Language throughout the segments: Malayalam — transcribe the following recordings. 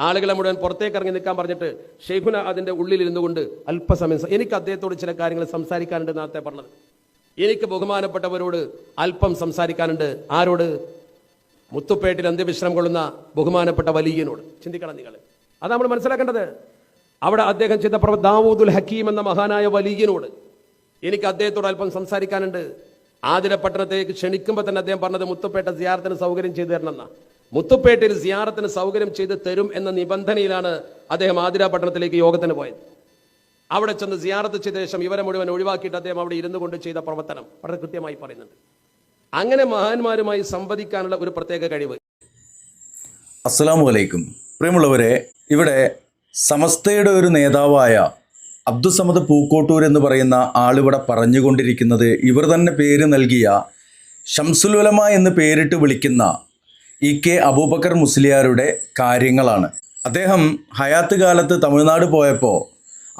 ആളുകളെ മുഴുവൻ പുറത്തേക്ക് ഇറങ്ങി നിൽക്കാൻ പറഞ്ഞിട്ട് ഷെയ്ഖുന അതിന്റെ ഉള്ളിലിരുന്നു കൊണ്ട് അല്പസമയം എനിക്ക് അദ്ദേഹത്തോട് ചില കാര്യങ്ങൾ സംസാരിക്കാനുണ്ട് നേരത്തെ പറഞ്ഞത്. എനിക്ക് ബഹുമാനപ്പെട്ടവരോട് അല്പം സംസാരിക്കാനുണ്ട്. ആരോട്? മുത്തുപ്പേട്ടിൽ അന്ത്യവിശ്രമം കൊള്ളുന്ന ബഹുമാനപ്പെട്ട വലിയനോട്. ചിന്തിക്കണം നിങ്ങൾ. അത് നമ്മൾ മനസ്സിലാക്കേണ്ടത്. അവിടെ അദ്ദേഹം ചെയ്ത പ്രവ ദാവൂദുൽ ഹക്കീം എന്ന മഹാനായ വലിയനോട് എനിക്ക് അദ്ദേഹത്തോട് അല്പം സംസാരിക്കാനുണ്ട്. ആതിര പട്ടണത്തേക്ക് ക്ഷണിക്കുമ്പോൾ തന്നെ അദ്ദേഹം പറഞ്ഞത് മുത്തുപ്പേട്ട സിയാറത്തിന് സൗകര്യം ചെയ്തു തരണം തരണമെന്ന. മുത്തുപ്പേട്ടയിൽ സിയാറത്തിന് സൗകര്യം ചെയ്ത് തരും എന്ന നിബന്ധനയിലാണ് അദ്ദേഹം ആതിര പട്ടണത്തിലേക്ക് യോഗത്തിന് പോയത്. അവിടെ ചെന്ന് സിയാറത്ത് ചെയ്ത ശേഷം ഇവരെ മുഴുവൻ ഒഴിവാക്കിയിട്ട് അദ്ദേഹം അവിടെ ഇരുന്നു കൊണ്ട് ചെയ്ത പ്രവർത്തനം വളരെ കൃത്യമായി പറയുന്നുണ്ട്. അങ്ങനെ മഹാന്മാരുമായി സംവദിക്കാനുള്ള ഒരു പ്രത്യേക കഴിവ്. അസ്സലാമു അലൈക്കും. പ്രിയമുള്ളവരെ ഇവിടെ സമസ്തയുടെ ഒരു നേതാവായ അബ്ദുസമദ് പൂക്കോട്ടൂർ എന്ന് പറയുന്ന ആളിവിടെ പറഞ്ഞുകൊണ്ടിരിക്കുന്നത് ഇവർ തന്നെ പേര് നൽകിയ ഷംസുലുലമ എന്ന് പേരിട്ട് വിളിക്കുന്ന ഇ കെ അബൂബക്കർ മുസ്ലിയാരുടെ കാര്യങ്ങളാണ്. അദ്ദേഹം ഹയാത്ത് കാലത്ത് തമിഴ്നാട് പോയപ്പോൾ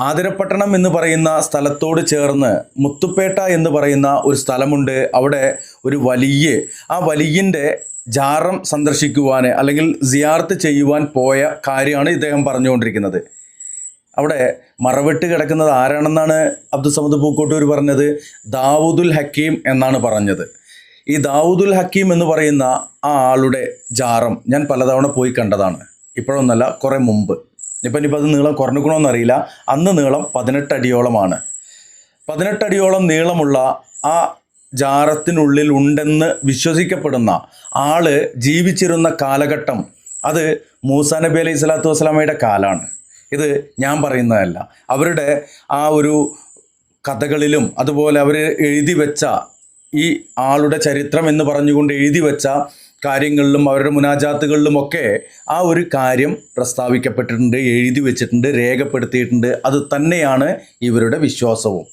ആതിരപ്പട്ടണം എന്ന് പറയുന്ന സ്ഥലത്തോട് ചേർന്ന് മുത്തുപ്പേട്ട എന്ന് പറയുന്ന ഒരു സ്ഥലമുണ്ട്. അവിടെ ഒരു വലിയ ആ വലിയന്റെ ജാറം സന്ദർശിക്കുവാൻ അല്ലെങ്കിൽ സിയാർത്ത് ചെയ്യുവാൻ പോയ കാര്യമാണ് ഇദ്ദേഹം പറഞ്ഞുകൊണ്ടിരിക്കുന്നത്. അവിടെ മറവിട്ട് കിടക്കുന്നത് ആരാണെന്നാണ് അബ്ദുസമദ് പൂക്കോട്ടൂർ പറഞ്ഞത്? ദാവൂദുൽ ഹക്കീം എന്നാണ് പറഞ്ഞത്. ഈ ദാവൂദുൽ ഹക്കീം എന്ന് പറയുന്ന ആ ആളുടെ ജാറം ഞാൻ പലതവണ പോയി കണ്ടതാണ്. ഇപ്പോഴൊന്നല്ല കുറേ മുമ്പ്. ഇപ്പം ഇനിയിപ്പോൾ അത് നീളം കുറഞ്ഞിക്കണമെന്നറിയില്ല അന്ന് നീളം പതിനെട്ടടിയോളമാണ്. പതിനെട്ടടിയോളം നീളമുള്ള ആ ജാറത്തിനുള്ളിൽ ഉണ്ടെന്ന് വിശ്വസിക്കപ്പെടുന്ന ആൾ ജീവിച്ചിരുന്ന കാലഘട്ടം അത് മൂസ നബി അലൈഹി സ്വലാത്തു വസ്സലാമയുടെ കാലാണ്. ഇത് ഞാൻ പറയുന്നതല്ല. അവരുടെ ആ ഒരു കഥകളിലും അതുപോലെ അവർ എഴുതി വെച്ച ഈ ആളുടെ ചരിത്രം എന്ന് പറഞ്ഞുകൊണ്ട് എഴുതി വെച്ച കാര്യങ്ങളിലും അവരുടെ മുനാജാത്തുകളിലും ഒക്കെ ആ ഒരു കാര്യം പ്രസ്താവിക്കപ്പെട്ടിട്ടുണ്ട് എഴുതി വെച്ചിട്ടുണ്ട് രേഖപ്പെടുത്തിയിട്ടുണ്ട്. അത് തന്നെയാണ് ഇവരുടെ വിശ്വാസവും.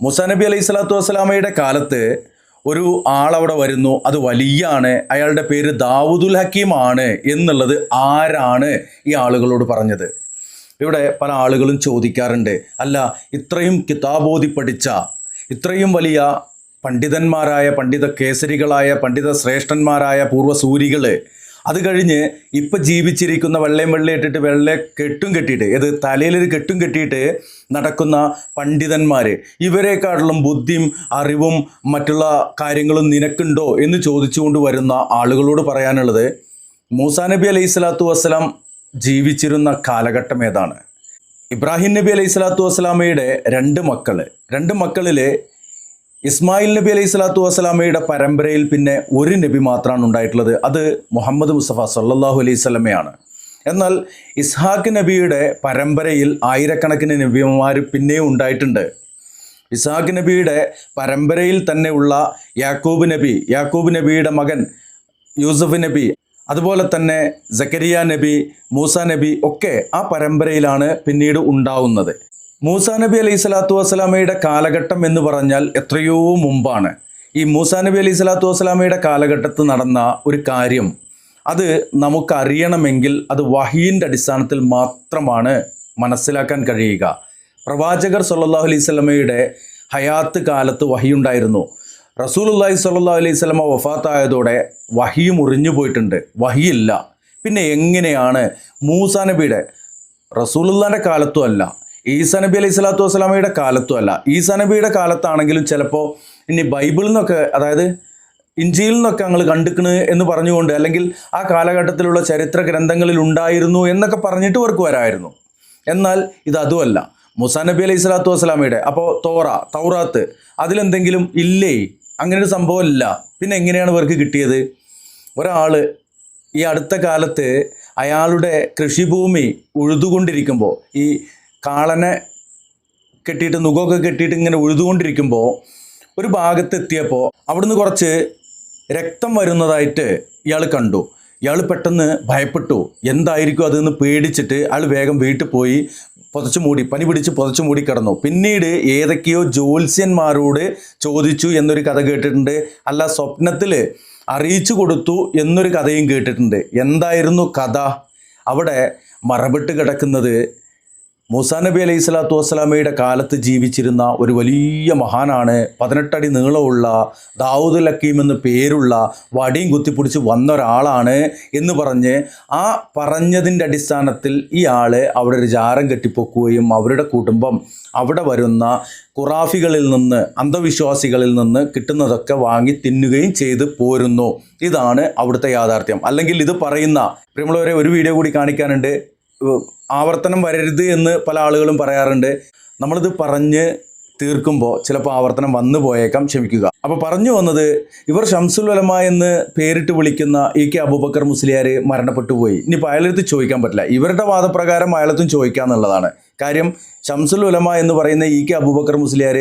മുസാനബി അലൈഹി സ്വലാത്തു വസ്സലാമയുടെ കാലത്ത് ഒരു ആളവിടെ വരുന്നു. അത് വലിയാണ്. അയാളുടെ പേര് ദാവൂദുൽ ഹക്കീമാണ് എന്നുള്ളത് ആരാണ് ഈ ആളുകളോട് പറഞ്ഞത്? ഇവിടെ പല ആളുകളും ചോദിക്കാറുണ്ട്. അല്ല ഇത്രയും കിതാബോധി പഠിച്ച ഇത്രയും വലിയ പണ്ഡിതന്മാരായ പണ്ഡിത കേസരികളായ പണ്ഡിത ശ്രേഷ്ഠന്മാരായ പൂർവസൂരികൾ അത് കഴിഞ്ഞ് ഇപ്പം ജീവിച്ചിരിക്കുന്ന വെള്ളയും വെള്ള ഇട്ടിട്ട് വെള്ള കെട്ടും കെട്ടിയിട്ട് ഏത് തലയിലൊരു കെട്ടും കെട്ടിയിട്ട് നടക്കുന്ന പണ്ഡിതന്മാർ ഇവരെക്കാട്ടിലും ബുദ്ധിയും അറിവും മറ്റുള്ള കാര്യങ്ങളും നിനക്കുണ്ടോ എന്ന് ചോദിച്ചുകൊണ്ട് വരുന്ന ആളുകളോട് പറയാനുള്ളത് മൂസാ നബി അലൈഹി സ്വലാത്തു വസ്സലാം ജീവിച്ചിരുന്ന കാലഘട്ടം ഏതാണ്? ഇബ്രാഹിം നബി അലൈഹി സ്വലാത്തു വസ്സലാമയുടെ രണ്ട് മക്കൾ രണ്ട് മക്കളിൽ ഇസ്മായിൽ നബി അലൈഹി സ്വലാത്തു വസ്സലാമയുടെ പരമ്പരയിൽ പിന്നെ ഒരു നബി മാത്രമാണ് ഉണ്ടായിട്ടുള്ളത്. അത് മുഹമ്മദ് മുസ്തഫ സല്ലാഹു അലൈഹി സ്വലമയാണ് എന്നാൽ ഇസ്ഹാഖ് നബിയുടെ പരമ്പരയിൽ ആയിരക്കണക്കിന് നബിമാർ പിന്നെയും ഉണ്ടായിട്ടുണ്ട്. ഇസ്ഹാഖ് നബിയുടെ പരമ്പരയിൽ തന്നെ ഉള്ള യാക്കൂബ് നബി യാക്കൂബ് നബിയുടെ മകൻ യൂസഫ് നബി അതുപോലെ തന്നെ ജക്കരിയ നബി മൂസ നബി ഒക്കെ ആ പരമ്പരയിലാണ് പിന്നീട് ഉണ്ടാവുന്നത്. മൂസ നബി അലൈഹി സ്വലാത്തു വസ്സലാമയുടെ കാലഘട്ടം എന്ന് പറഞ്ഞാൽ എത്രയോ മുമ്പാണ്. ഈ മൂസ നബി അലൈഹി സ്വലാത്തു വസ്സലാമയുടെ കാലഘട്ടത്ത് നടന്ന ഒരു കാര്യം. അത് നമുക്കറിയണമെങ്കിൽ അത് വഹീന്റെ അടിസ്ഥാനത്തിൽ മാത്രമാണ് മനസ്സിലാക്കാൻ കഴിയുക. പ്രവാചകർ സല്ലാഹു അലൈഹി സ്വലമയുടെ ഹയാത്ത് കാലത്ത് വഹിയുണ്ടായിരുന്നു. റസൂലുള്ളാഹി സല്ലാ അലൈഹി സ്വലമ വഫാത്തായതോടെ വഹി മുറിഞ്ഞു പോയിട്ടുണ്ട്. വഹിയില്ല. പിന്നെ എങ്ങനെയാണ് മൂസാ നബിയുടെ? റസൂലുള്ളാന്റെ കാലത്തും അല്ല. ഈസാ നബി അലൈഹി സ്വലാത്തു വസ്സലാമയുടെ കാലത്തും അല്ല ഈസാ നബിയുടെ കാലത്താണെങ്കിലും ചിലപ്പോൾ ഇനി ബൈബിളിൽ നിന്നൊക്കെ അതായത് ഇഞ്ചിയിൽ നിന്നൊക്കെ ഞങ്ങൾ കണ്ടിക്കണ് എന്ന് പറഞ്ഞുകൊണ്ട് അല്ലെങ്കിൽ ആ കാലഘട്ടത്തിലുള്ള ചരിത്ര ഗ്രന്ഥങ്ങളിൽ ഉണ്ടായിരുന്നു എന്നൊക്കെ പറഞ്ഞിട്ട് ഇവർക്ക് വരായിരുന്നു. എന്നാൽ ഇത് അതുമല്ല. മുസാ നബി അലൈഹി സ്വലാത്തു വസ്സലാമയുടെ അപ്പോൾ തോറ തൗറാത്ത് അതിലെന്തെങ്കിലും ഇല്ലേ? അങ്ങനെ ഒരു സംഭവം ഇല്ല. പിന്നെ എങ്ങനെയാണ് ഇവർക്ക് കിട്ടിയത്? ഒരാൾ ഈ അടുത്ത കാലത്ത് അയാളുടെ കൃഷിഭൂമി ഉഴുതുകൊണ്ടിരിക്കുമ്പോൾ ഈ കാളനെ കെട്ടിയിട്ട് നുഖമൊക്കെ കെട്ടിയിട്ട് ഇങ്ങനെ ഉഴുതുകൊണ്ടിരിക്കുമ്പോൾ ഒരു ഭാഗത്തെത്തിയപ്പോൾ അവിടുന്ന് കുറച്ച് രക്തം വരുന്നതായിട്ട് ഇയാൾ കണ്ടു. ഇയാൾ പെട്ടെന്ന് ഭയപ്പെട്ടു. എന്തായിരിക്കും അതെന്ന് പേടിച്ചിട്ട് അയാൾ വേഗം വീട്ടിൽ പോയി പുതച്ചു മൂടി പനി പിടിച്ച് പുതച്ചു മൂടി കിടന്നു. പിന്നീട് ഏതൊക്കെയോ ജ്യോത്സ്യന്മാരോട് ചോദിച്ചു എന്നൊരു കഥ കേട്ടിട്ടുണ്ട്. അല്ല സ്വപ്നത്തിൽ അറിയിച്ചു കൊടുത്തു എന്നൊരു കഥയും കേട്ടിട്ടുണ്ട്. എന്തായിരുന്നു കഥ? അവിടെ മറവിട്ട് കിടക്കുന്നത് മൂസാ നബി അലൈഹി സ്വലാത്തു വസ്സലാമയുടെ കാലത്ത് ജീവിച്ചിരുന്ന ഒരു വലിയ മഹാനാണ്. പതിനെട്ടടി നീളമുള്ള ദാവൂദ് ലക്കീം എന്ന് പേരുള്ള വടിയും കുത്തിപ്പിടിച്ച് വന്ന ഒരാളാണ് എന്ന് പറഞ്ഞ് ആ പറഞ്ഞതിന്റെ അടിസ്ഥാനത്തിൽ ഈ ആൾ അവിടെ ഒരു ജാരം കെട്ടിപ്പൊക്കുകയും അവരുടെ കുടുംബം അവിടെ വരുന്ന കുറാഫികളിൽ നിന്ന് അന്ധവിശ്വാസികളിൽ നിന്ന് കിട്ടുന്നതൊക്കെ വാങ്ങി തിന്നുകയും ചെയ്ത് പോരുന്നു. ഇതാണ് അവിടുത്തെ യാഥാർത്ഥ്യം. അല്ലെങ്കിൽ ഇത് പറയുന്ന പ്രിയമുള്ളവരെ ഒരു വീഡിയോ കൂടി കാണിക്കാനുണ്ട്. ആവർത്തനം വരരുത് എന്ന് പല ആളുകളും പറയാറുണ്ട്. നമ്മളിത് പറഞ്ഞ് തീർക്കുമ്പോൾ ചിലപ്പോൾ ആവർത്തനം വന്നു പോയേക്കാം ക്ഷമിക്കുക. അപ്പോൾ പറഞ്ഞു വന്നത് ഇവർ ഷംസുൽ വലമ എന്ന് പേരിട്ട് വിളിക്കുന്ന ഇ കെ അബൂബക്കർ മുസ്ലിയാർ മരണപ്പെട്ടു പോയി. ഇനിയിപ്പോൾ അയാളടുത്ത് ചോദിക്കാൻ പറ്റില്ല. ഇവരുടെ വാദപ്രകാരം അയാളത്തും ചോദിക്കുക എന്നുള്ളതാണ് കാര്യം ഷംസുൽ ഉലമ എന്ന് പറയുന്ന ഇ കെ അബൂബക്കർ മുസ്ലിയാർ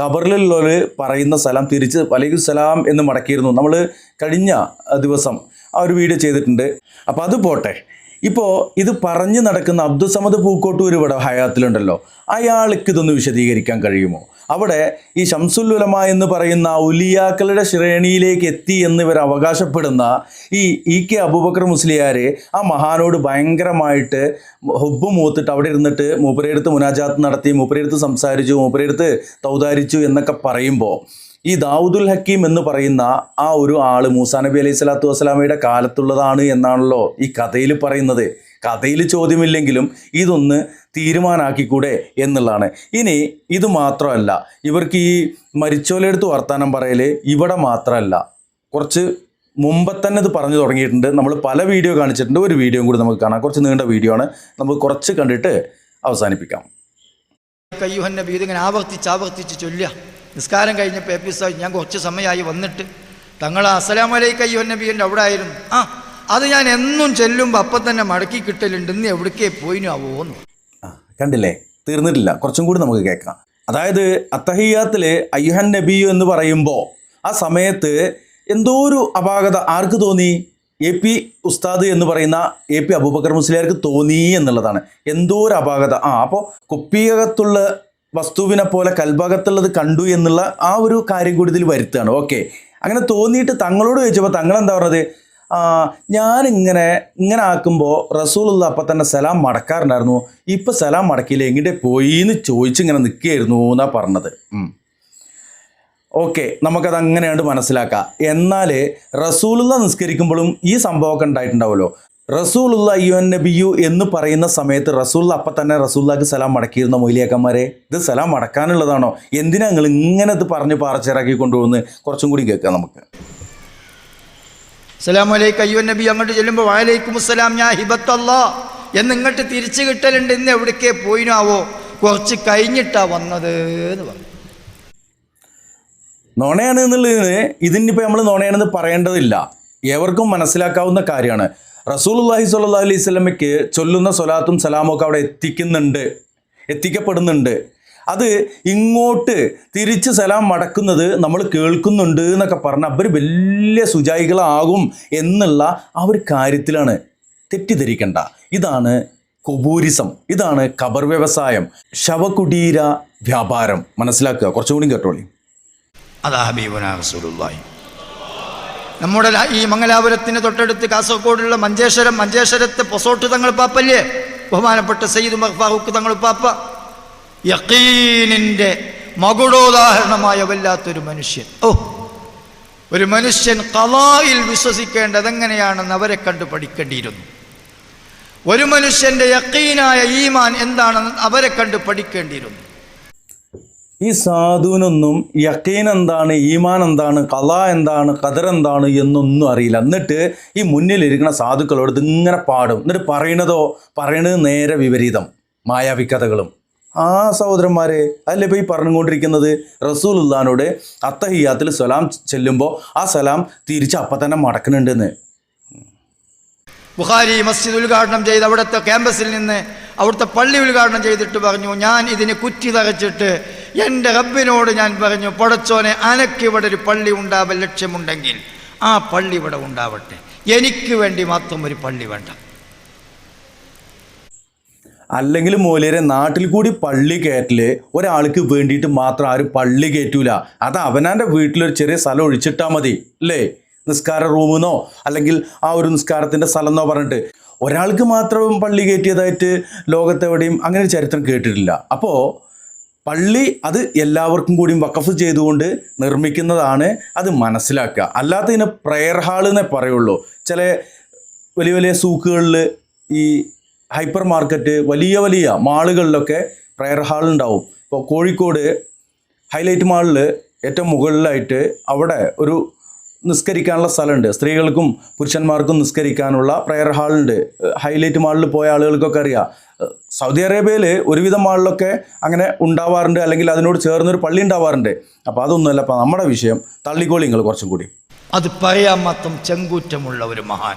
ഖബറിലുള്ളവർ പറയുന്ന സ്ഥലം തിരിച്ച് വലൈക്കും സലാം എന്ന് മടക്കിയിരുന്നു. നമ്മൾ കഴിഞ്ഞ ദിവസം ആ ഒരു വീഡിയോ ചെയ്തിട്ടുണ്ട്. അപ്പോൾ അത് പോട്ടെ. ഇപ്പോൾ ഇത് പറഞ്ഞു നടക്കുന്ന അബ്ദുസമദ് പൂക്കോട്ടൂർ ഇവിടെ ഹയാത്തിലുണ്ടല്ലോ. അയാൾക്ക് ഇതൊന്ന് വിശദീകരിക്കാൻ കഴിയുമോ? അവിടെ ഈ ഷംസുല്ലുലമ എന്ന് പറയുന്ന ഉലിയാക്കളുടെ ശ്രേണിയിലേക്ക് എത്തി എന്ന് ഇവർ അവകാശപ്പെടുന്ന ഈ ഇ കെ അബൂബക്കർ മുസ്ലിയാർ ആ മഹാനോട് ഭയങ്കരമായിട്ട് ഹുബ് മൂത്തിട്ട് അവിടെ ഇരുന്നിട്ട് മൂപ്പരെടുത്ത് മുനാജാത്ത് നടത്തി മൂപ്പരെടുത്ത് സംസാരിച്ചു മൂപ്പരെടുത്ത് തൗതാരിച്ചു എന്നൊക്കെ പറയുമ്പോൾ ഈ ദാവൂദുൽ ഹക്കീം എന്ന് പറയുന്ന ആ ഒരു ആൾ മൂസാ നബി അലൈഹി സ്വലാത്തു വസ്സലാമയുടെ കാലത്തുള്ളതാണ് എന്നാണല്ലോ ഈ കഥയിൽ പറയുന്നത്. കഥയിൽ ചോദ്യമില്ലെങ്കിലും ഇതൊന്ന് തീരുമാനാക്കിക്കൂടെ എന്നുള്ളതാണ്. ഇനി ഇത് മാത്രമല്ല ഇവർക്ക് ഈ മരിച്ചോലെടുത്ത് വർത്താനം പറയൽ ഇവിടെ മാത്രമല്ല കുറച്ച് മുമ്പ് തന്നെ ഇത് പറഞ്ഞു തുടങ്ങിയിട്ടുണ്ട്. നമ്മൾ പല വീഡിയോ കാണിച്ചിട്ടുണ്ട്. ഒരു വീഡിയോ കൂടി നമുക്ക് കാണാം. കുറച്ച് നീണ്ട വീഡിയോ ആണ്. നമുക്ക് കുറച്ച് കണ്ടിട്ട് അവസാനിപ്പിക്കാം. ആവർത്തിച്ച് ആവർത്തിച്ച് ചൊല്ലുക. നിസ്കാരം കഴിഞ്ഞപ്പോൾ സാഹിബ് ഞാൻ കുറച്ച് സമയമായി വന്നിട്ട് തങ്ങൾ അസ്സലാം അയ്യോ നബീന്റെ അവിടെ ആയിരുന്നു. ആ അത് ഞാൻ എന്നും ചെല്ലുമ്പോൾ അപ്പം തന്നെ മടക്കി കിട്ടലുണ്ട് ഇന്ന് എവിടേക്കേ പോയിനു ആവോന്ന് ആ, കണ്ടില്ലേ? തീർന്നിട്ടില്ല. കുറച്ചും കൂടി നമുക്ക് കേൾക്കാം. അതായത് അത്തഹിയാത്തിൽ അയ്യഹൻ നബിയു എന്ന് പറയുമ്പോൾ ആ സമയത്ത് എന്തോ ഒരു അപാകത ആർക്ക് തോന്നി? എ പി ഉസ്താദ് എന്ന് പറയുന്ന എ പി അബൂബക്കർ മുസ്ലിയാർക്ക് തോന്നി എന്നുള്ളതാണ്. എന്തോ ഒരു അപാകത. ആ അപ്പോൾ കുപ്പിയകത്തുള്ള വസ്തുവിനെ പോലെ കൽഭാഗത്തുള്ളത് കണ്ടു എന്നുള്ള ആ ഒരു കാര്യം കൂടി ഇതിൽ വരുത്തുകയാണ്. ഓക്കെ അങ്ങനെ തോന്നിയിട്ട് തങ്ങളോട് ചോദിച്ചപ്പോൾ തങ്ങൾ എന്താ പറഞ്ഞത് ഞാനിങ്ങനെ ഇങ്ങനെ ആക്കുമ്പോൾ റസൂലുള്ള അപ്പം തന്നെ സലാം മടക്കാറുണ്ടായിരുന്നു. ഇപ്പം സലാം മടക്കിയില്ല. എങ്ങോട്ടേ പോയി എന്ന് ചോദിച്ചിങ്ങനെ നിൽക്കുകയായിരുന്നു എന്നാണ് പറഞ്ഞത്. ഓക്കെ നമുക്കത് അങ്ങനെയാണ് മനസ്സിലാക്കാം. എന്നാൽ റസൂലുള്ള നിസ്കരിക്കുമ്പോഴും ഈ സംഭവമൊക്കെ ഉണ്ടായിട്ടുണ്ടാവുമല്ലോ. റസൂലുള്ള അയ്യോ നബിയു എന്ന് പറയുന്ന സമയത്ത് റസൂള്ള അപ്പം തന്നെ റസൂല്ലാക്ക് സലാം മടക്കിയിരുന്ന മൊയിലിയാക്കന്മാരെ ഇത് സലാം മടക്കാനുള്ളതാണോ എന്തിനാ നിങ്ങൾ ഇങ്ങനെ ഇത് പറഞ്ഞ് പാറച്ചേറാക്കി കൊണ്ടുപോകുന്നത്? കുറച്ചും കൂടി കേൾക്കാം നമുക്ക്. വലൈ കയ്യുഹൻ നബി അങ്ങോട്ട് ചെല്ലുമ്പോൾ വാലൈക്കും അസ്സലാം ഞാൻ ഹിബത്തല്ലോ. എന്ന് ഇങ്ങോട്ട് തിരിച്ചു കിട്ടലുണ്ട് ഇന്ന് എവിടേക്കേ പോയിനാവോ? കുറച്ച് കഴിഞ്ഞിട്ടാ വന്നത് എന്ന് പറഞ്ഞു. നോണയാണ് എന്നുള്ളതിന് ഇതിനിപ്പോൾ നമ്മൾ നോണയാണെന്ന് പറയേണ്ടതില്ല. ഏവർക്കും മനസ്സിലാക്കാവുന്ന കാര്യമാണ്. റസൂലുള്ളാഹി സ്വല്ലല്ലാഹു അലൈഹി സ്വലമയ്ക്ക് ചൊല്ലുന്ന സ്വലാത്തും സലാമൊക്കെ അവിടെ എത്തിക്കുന്നുണ്ട് എത്തിക്കപ്പെടുന്നുണ്ട്. അത് ഇങ്ങോട്ട് തിരിച്ച് സലാം മടക്കുന്നത് നമ്മൾ കേൾക്കുന്നുണ്ട് എന്നൊക്കെ പറഞ്ഞ് അവർ വലിയ സുജായികളാകും എന്നുള്ള ആ ഒരു കാര്യത്തിലാണ്. തെറ്റിദ്ധരിക്കേണ്ട. ഇതാണ് കൊബൂരിസം. ഇതാണ് ഖബർ വ്യവസായം. ശവകുടീര വ്യാപാരം. മനസ്സിലാക്കുക? കുറച്ചുകൂടി കേട്ടോളി. അതാ ഹബീബുന റസൂലുള്ളാഹി. നമ്മുടെ ഈ മംഗലാപുരത്തിന് തൊട്ടടുത്ത് കാസർഗോഡുള്ള മഞ്ചേശ്വരം മഞ്ചേശ്വരത്തെ പൊസോട്ട് തങ്ങൾ പാപ്പല്ലേ? ബഹുമാനപ്പെട്ട സയ്യിദ് മഹ്ബാഹുക്ക് തങ്ങൾ പാപ്പ. യക്കീനിന്റെ മകുടോദാഹരണമായ വല്ലാത്തൊരു മനുഷ്യൻ. ഓ ഒരു മനുഷ്യൻ കലായിൽ വിശ്വസിക്കേണ്ടത് എങ്ങനെയാണെന്ന് അവരെ കണ്ട് പഠിക്കേണ്ടിയിരുന്നു. ഒരു മനുഷ്യന്റെ യക്കീനായ ഈമാൻ എന്താണെന്ന് അവരെ കണ്ട് പഠിക്കേണ്ടിയിരുന്നു. ഈ സാധുവിനൊന്നും യക്കീൻ എന്താണ് ഈമാൻ എന്താണ് കല എന്താണ് ഖദർ എന്താണ് എന്നൊന്നും അറിയില്ല. എന്നിട്ട് ഈ മുന്നിലിരിക്കുന്ന സാധുക്കളോട് ഇതിങ്ങനെ പാടും. എന്നിട്ട് പറയണതോ പറയണത് നേരെ വിപരീതം. മായാവി കഥകളും ആ സഹോദരന്മാരെ അല്ലേ ഇപ്പോൾ ഈ പറഞ്ഞുകൊണ്ടിരിക്കുന്നത്? റസൂൽ ഉള്ളഹാനോട് അത്തഹിയാത്തിൽ സലാം ചെല്ലുമ്പോൾ ആ സലാം തിരിച്ച് അപ്പം തന്നെ മടക്കുന്നുണ്ടെന്ന്. ബുഖാരി മസ്ജിദ് ഉദ്ഘാടനം ചെയ്ത് അവിടുത്തെ ക്യാമ്പസിൽ നിന്ന് അവിടുത്തെ പള്ളി ഉദ്ഘാടനം ചെയ്തിട്ട് പറഞ്ഞു ഞാൻ ഇതിനെ കുറ്റി തറച്ചിട്ട് എന്റെ റബ്ബിനോട് ഞാൻ പറഞ്ഞു പടച്ചോനെ അനക്കിവിടെ ഒരു പള്ളി ഉണ്ടാവാൻ ലക്ഷ്യമുണ്ടെങ്കിൽ ആ പള്ളി ഇവിടെ ഉണ്ടാവട്ടെ. എനിക്ക് വേണ്ടി മാത്രം ഒരു പള്ളി വേണ്ട. അല്ലെങ്കിൽ മൂലരെ നാട്ടിൽ കൂടി പള്ളി കയറ്റൽ ഒരാൾക്ക് വേണ്ടിയിട്ട് മാത്രം ആരും പള്ളി കയറ്റൂല. അത് അവനാന്റെ വീട്ടിലൊരു ചെറിയ സ്ഥലം ഒഴിച്ചിട്ടാൽ മതി അല്ലേ? നിസ്കാര റൂമെന്നോ അല്ലെങ്കിൽ ആ ഒരു നിസ്കാരത്തിന്റെ സ്ഥലം എന്നോ പറഞ്ഞിട്ട്. ഒരാൾക്ക് മാത്രം പള്ളി കയറ്റിയതായിട്ട് ലോകത്തെവിടെയും അങ്ങനെ ചരിത്രം കേട്ടിട്ടില്ല. അപ്പോൾ പള്ളി അത് എല്ലാവർക്കും കൂടിയും വക്കഫ് ചെയ്തുകൊണ്ട് നിർമ്മിക്കുന്നതാണ് അത് മനസ്സിലാക്കുക. അല്ലാത്തതിന് പ്രെയർ ഹാൾ എന്നേ പറയുള്ളൂ. ചില വലിയ വലിയ സൂക്കുകളിൽ ഈ ഹൈപ്പർ മാർക്കറ്റ് വലിയ വലിയ മാളുകളിലൊക്കെ പ്രെയർ ഹാൾ ഉണ്ടാവും. ഇപ്പോൾ കോഴിക്കോട് ഹൈലൈറ്റ് മാളിൽ ഏറ്റവും മുകളിലായിട്ട് അവിടെ ഒരു നിസ്കരിക്കാനുള്ള സ്ഥലമുണ്ട്. സ്ത്രീകൾക്കും പുരുഷന്മാർക്കും നിസ്കരിക്കാനുള്ള പ്രെയർ ഹാളുണ്ട് ഹൈലൈറ്റ് മാളിൽ പോയ ആളുകൾക്കൊക്കെ അറിയാം. സൗദി അറേബ്യയിൽ ഒരുവിധം മാളിലൊക്കെ അങ്ങനെ ഉണ്ടാവാറുണ്ട്. അല്ലെങ്കിൽ അതിനോട് ചേർന്നൊരു പള്ളി ഉണ്ടാവാറുണ്ട്. അപ്പോൾ അതൊന്നുമല്ല. അപ്പോൾ നമ്മുടെ വിഷയം തള്ളിക്കോളി നിങ്ങൾ കുറച്ചും കൂടി. അത് പറയാൻ മാത്രം ചെങ്കൂറ്റമുള്ള ഒരു മഹാൻ.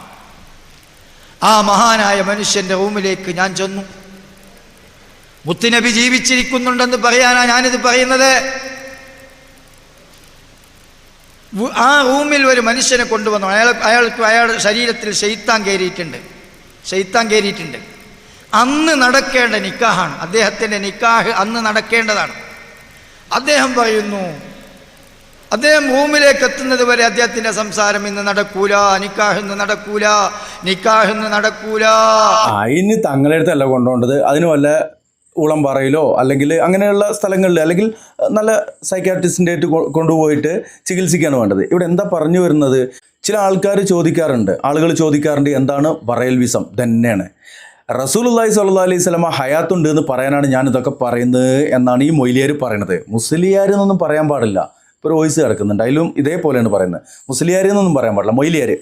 ആ മഹാനായ മനുഷ്യന്റെ റൂമിലേക്ക് ഞാൻ ചെന്നു. മുത്തുനബി ജീവിച്ചിരിക്കുന്നുണ്ടെന്ന് പറയാനാണ് ഞാനിത് പറയുന്നത്. ആ റൂമിൽ ഒരു മനുഷ്യനെ കൊണ്ടുവന്നു. അയാൾ അയാൾക്ക് അയാളുടെ ശരീരത്തിൽ ശൈത്താൻ കയറിയിട്ടുണ്ട്. ശൈത്താൻ കയറിയിട്ടുണ്ട്. അന്ന് നടക്കേണ്ട നിക്കാഹാണ്. അദ്ദേഹത്തിന്റെ നിക്കാഹ് അന്ന് നടക്കേണ്ടതാണ്. അദ്ദേഹം പറയുന്നു അദ്ദേഹം റൂമിലേക്ക് എത്തുന്നത് വരെ അദ്ദേഹത്തിന്റെ സംസാരം ഇന്ന് നടക്കൂല നിക്കാഹ് ഇന്ന് നടക്കൂല നിക്കാഹ് ഇന്ന് നടക്കൂല. അതിന് തങ്ങളുടെ അടുത്തല്ല കൊണ്ടുപോകേണ്ടത്. അതിന് വല്ല ഊളംപാറയിലോ അല്ലെങ്കിൽ അങ്ങനെയുള്ള സ്ഥലങ്ങളിൽ അല്ലെങ്കിൽ നല്ല സൈക്കാട്രിസ്റ്റിന്റെ ആയിട്ട് കൊണ്ടുപോയിട്ട് ചികിത്സിക്കുകയാണ് വേണ്ടത്. ഇവിടെ എന്താ പറഞ്ഞു വരുന്നത്? ചില ആൾക്കാർ ചോദിക്കാറുണ്ട്. ആളുകൾ ചോദിക്കാറുണ്ട് എന്താണ് വറയൽ വിസം? തന്നെയാണ് റസൂലുള്ളാഹി സ്വല്ലല്ലാഹി അലൈഹി സ്വലമ ഹയാത്തുണ്ട് എന്ന് പറയാനാണ് ഞാൻ ഇതൊക്കെ പറയുന്നത് എന്നാണ് ഈ മൊയ്ലിയാർ പറയണത്. മുസ്ലിയാർ എന്നൊന്നും പറയാൻ പാടില്ല. ഇപ്പോൾ ഒരു വോയിസ് കിടക്കുന്നുണ്ട്. അതിലും ഇതേപോലെയാണ് പറയുന്നത്. മുസ്ലിയാർ എന്നൊന്നും പറയാൻ പാടില്ല. മൊയ്ലിയാർ.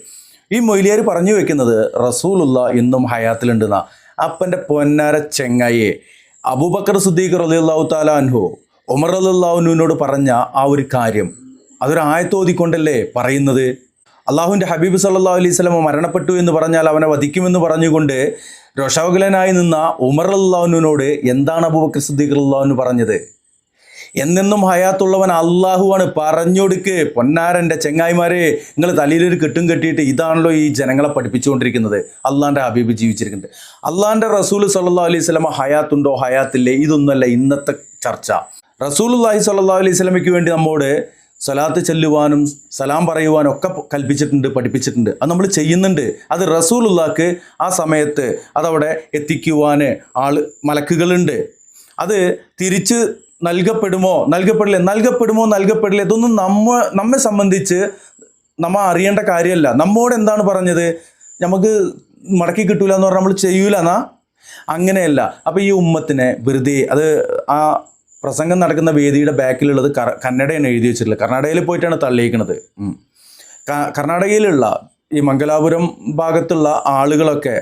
ഈ മൊയ്ലിയാർ പറഞ്ഞു വെക്കുന്നത് റസൂലുള്ള ഇന്നും ഹയാത്തിലുണ്ടെന്ന. അപ്പന്റെ പൊന്നാര ചെങ്ങായെ അബൂബക്കർ സുദ്ദീഖ് റളിയല്ലാഹു അള്ളാഹു അൻഹു ഉമർ റളിയല്ലാഹുവിനോട് പറഞ്ഞ ആ ഒരു കാര്യം അതൊരു ആയത്തോതിക്കൊണ്ടല്ലേ പറയുന്നത്? അള്ളാഹുവിന്റെ ഹബീബ് സല്ലാ അലൈഹി സ്വലമ മരണപ്പെട്ടു എന്ന് പറഞ്ഞാൽ അവനെ വധിക്കുമെന്ന് പറഞ്ഞുകൊണ്ട് രോഷാകുലനായി നിന്ന ഉമർ അള്ളാഹുനുവിനോട് എന്താണ് അബൂബക്കർ സുദ്ദീഖ് അള്ളാഹുനു പറഞ്ഞത്? എന്നെന്നും ഹയാത്തുള്ളവൻ അള്ളാഹുവാണ് പറഞ്ഞൊടുക്ക്. പൊന്നാരന്റെ ചെങ്ങായിമാരെ നിങ്ങൾ തലയിലൊരു കെട്ടും കെട്ടിയിട്ട് ഇതാണല്ലോ ഈ ജനങ്ങളെ പഠിപ്പിച്ചുകൊണ്ടിരിക്കുന്നത്. അള്ളാന്റെ ഹബീബ് ജീവിച്ചിരിക്കുന്നുണ്ട്. അള്ളാന്റെ റസൂൽ സല്ലാ അലൈഹി സ്വലമ ഹയാത്തുണ്ടോ? ഹയാത്തില്ലേ? ഇതൊന്നുമല്ല ഇന്നത്തെ ചർച്ച. റസൂലുല്ലാഹി സല്ലാ അലൈഹി സ്വലമയ്ക്ക് വേണ്ടി നമ്മോട് സലാത്ത് ചെല്ലുവാനും സലാം പറയുവാനും ഒക്കെ കൽപ്പിച്ചിട്ടുണ്ട് പഠിപ്പിച്ചിട്ടുണ്ട്. അത് നമ്മൾ ചെയ്യുന്നുണ്ട്. അത് റസൂലുള്ളാക്ക് ആ സമയത്ത് അതവിടെ എത്തിക്കുവാൻ ആൾ മലക്കുകളുണ്ട്. അത് തിരിച്ച് നൽകപ്പെടുമോ? നൽകപ്പെടില്ല. നൽകപ്പെടുമോ? നൽകപ്പെടില്ല ഇതൊന്നും നമ്മ നമ്മെ സംബന്ധിച്ച് നമ്മ അറിയേണ്ട കാര്യമല്ല. നമ്മോട് എന്താണ് പറഞ്ഞത്? നമുക്ക് മടക്കി കിട്ടൂല എന്ന് പറഞ്ഞാൽ നമ്മൾ ചെയ്യൂല എന്നാ അങ്ങനെയല്ല. അപ്പോൾ ഈ ഉമ്മത്തിനെ വെറുതെ അത് ആ പ്രസംഗം നടക്കുന്ന വേദിയുടെ ബാക്കിലുള്ളത് കർ കന്നഡയാണ് എഴുതി വെച്ചിട്ടുള്ളത്. കർണാടകയിൽ പോയിട്ടാണ് തള്ളിയിരിക്കുന്നത് കർണാടകയിലുള്ള ഈ മംഗലാപുരം ഭാഗത്തുള്ള ആളുകളൊക്കെ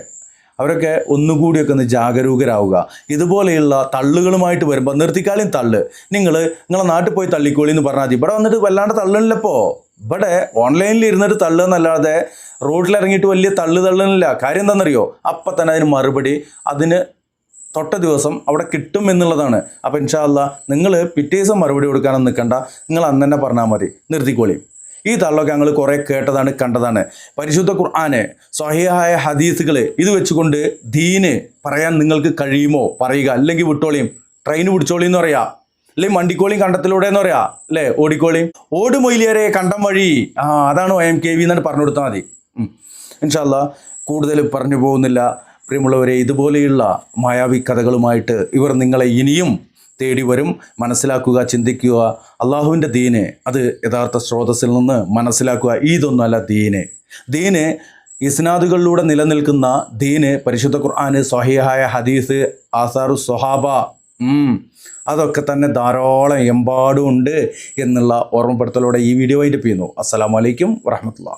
അവരൊക്കെ ഒന്നുകൂടിയൊക്കെ ഒന്ന് ജാഗരൂകരാവുക. ഇതുപോലെയുള്ള തള്ളുകളുമായിട്ട് വരുമ്പോൾ നിർത്തിക്കാളിയും തള്ള്. നിങ്ങൾ നിങ്ങളെ നാട്ടിൽ പോയി തള്ളിക്കോളി എന്ന് പറഞ്ഞാൽ മതി. ഇവിടെ വന്നിട്ട് വല്ലാണ്ട് തള്ളുന്നില്ലപ്പോ ഇവിടെ ഓൺലൈനിൽ ഇരുന്നിട്ട് തള്ളുന്നല്ലാതെ റോഡിൽ ഇറങ്ങിയിട്ട് വലിയ തള്ളു തള്ളുന്നില്ല. കാര്യം എന്താണെന്നറിയോ? അപ്പം തന്നെ അതിന് മറുപടി അതിന് തൊട്ട ദിവസം അവിടെ കിട്ടും എന്നുള്ളതാണ്. അപ്പോൾ ഇൻഷാല്ല നിങ്ങൾ പിറ്റേ ദിവസം മറുപടി കൊടുക്കാനൊന്നും നിൽക്കണ്ട നിങ്ങൾ അന്ന് തന്നെ പറഞ്ഞാൽ മതി. നിർത്തിക്കോളി. ഈ തള്ളൊക്കെ ഞങ്ങൾ കുറേ കേട്ടതാണ് കണ്ടതാണ്. പരിശുദ്ധ ഖുർആാന് സ്വഹിയായ ഹദീസുകൾ ഇത് വെച്ചുകൊണ്ട് ദീന് പറയാൻ നിങ്ങൾക്ക് കഴിയുമോ? പറയുക. അല്ലെങ്കിൽ വിട്ടോളിയും ട്രെയിൻ പിടിച്ചോളിയും എന്ന് പറയാ. അല്ലെങ്കിൽ മണ്ടിക്കോളിയും കണ്ടത്തിലൂടെ എന്ന് പറയാ. അല്ലേ? ഓടിക്കോളിയും ഓട് മൊയിലിയരെ കണ്ടം വഴി. ആ അതാണ് എം കെ വി എന്നാണ് പറഞ്ഞു കൊടുത്താൽ മതി. ഇൻഷാല്ല കൂടുതൽ പറഞ്ഞു പോകുന്നില്ല. പ്രിയമുള്ളവരെ ഇതുപോലെയുള്ള മായാവി കഥകളുമായിട്ട് ഇവർ നിങ്ങളെ ഇനിയും തേടി വരും മനസ്സിലാക്കുക ചിന്തിക്കുക. അള്ളാഹുവിന്റെ ദീനെ അത് യഥാർത്ഥ സ്രോതസ്സിൽ നിന്ന് മനസ്സിലാക്കുക. ഇതൊന്നുമല്ല ദീനെ. ദീനെ ഇസ്നാദുകളിലൂടെ നിലനിൽക്കുന്ന ദീന് പരിശുദ്ധ ഖുർആാന് സ്വഹിഹായ ഹദീസ് ആസാറു സ്വഹാബ ഉം. അതൊക്കെ തന്നെ ധാരാളം എമ്പാടും ഉണ്ട് എന്നുള്ള ഓർമ്മപ്പെടുത്തലോടെ ഈ വീഡിയോ വൈൻഡപ്പ് ചെയ്യുന്നു. അസ്സലാമലൈക്കും വറഹമത്തുള്ള